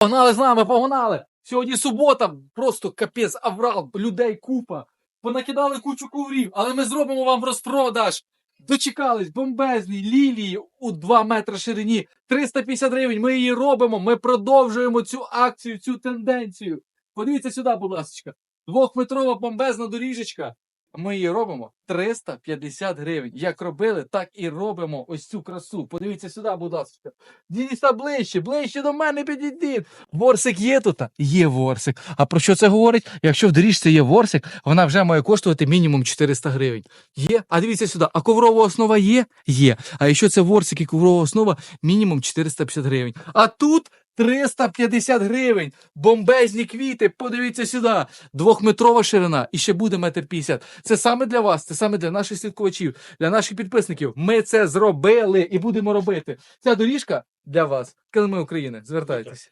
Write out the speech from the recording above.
Погнали з нами, погнали! Сьогодні субота, просто капець, аврал, людей купа. Понакидали кучу коврів, але ми зробимо вам розпродаж. Дочекались, бомбезні лілії у 2 метри ширині, 350 гривень. Ми її робимо. Ми продовжуємо цю акцію, цю тенденцію. Подивіться сюди, будь ласка. Двохметрова бомбезна доріжечка. Ми її робимо 350 гривень. Як робили, так і робимо ось цю красу. Подивіться сюди, будь ласка. Дідіста ближче, ближче до мене підійдіть. Ворсик є тут? Є ворсик. А про що це говорить? Якщо в доріжці є ворсик, вона вже має коштувати мінімум 400 гривень. Є? А дивіться сюди, а коврова основа є? Є. А якщо це ворсик і коврова основа, мінімум 450 гривень. А тут 350 гривень. Бомбезні квіти. Подивіться сюди. Двохметрова ширина і ще буде метр п'ятдесят. Це саме для вас, це саме для наших слідкувачів, для наших підписників. Ми це зробили і будемо робити. Ця доріжка для вас. Килими України. Звертайтеся.